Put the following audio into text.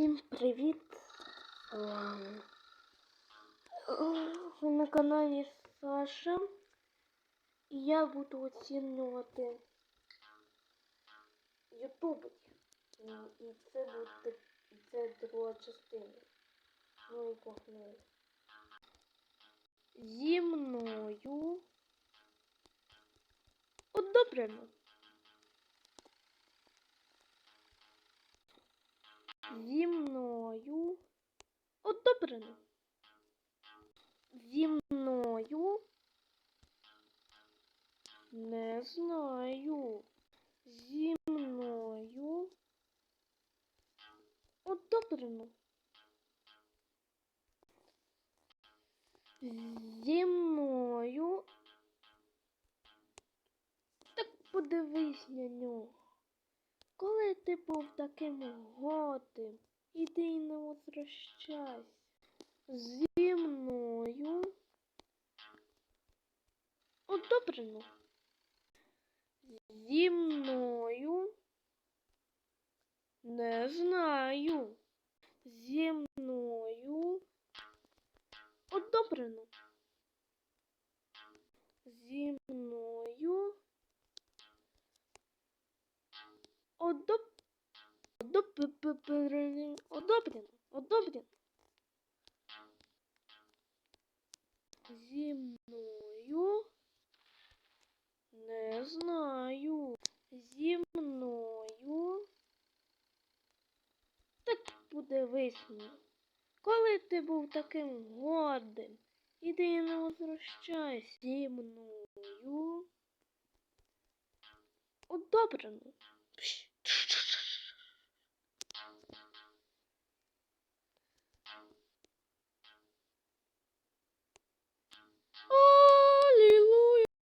Всім привіт! Ем, Ви на каналі Саша. І я буду оцінювати ютубить. І це буде це друга частина. Ну і погнали. Зі мною одобрено. Одобрено. Зі мною не знаю. Зі мною одобрено. Зі мною так подивись на нього. Коли ти був таким годим, іди й не возвращайся. Зі мною одобрено. Зі мною не знаю. Зі мною одобрено. Зі мною одоб... одобрено. Одобрено. Одобрено. Зі мною не знаю. Зі мною так подивись мені. Коли ти був таким гордим, іди і не возвращайся зі мною. Одобрено.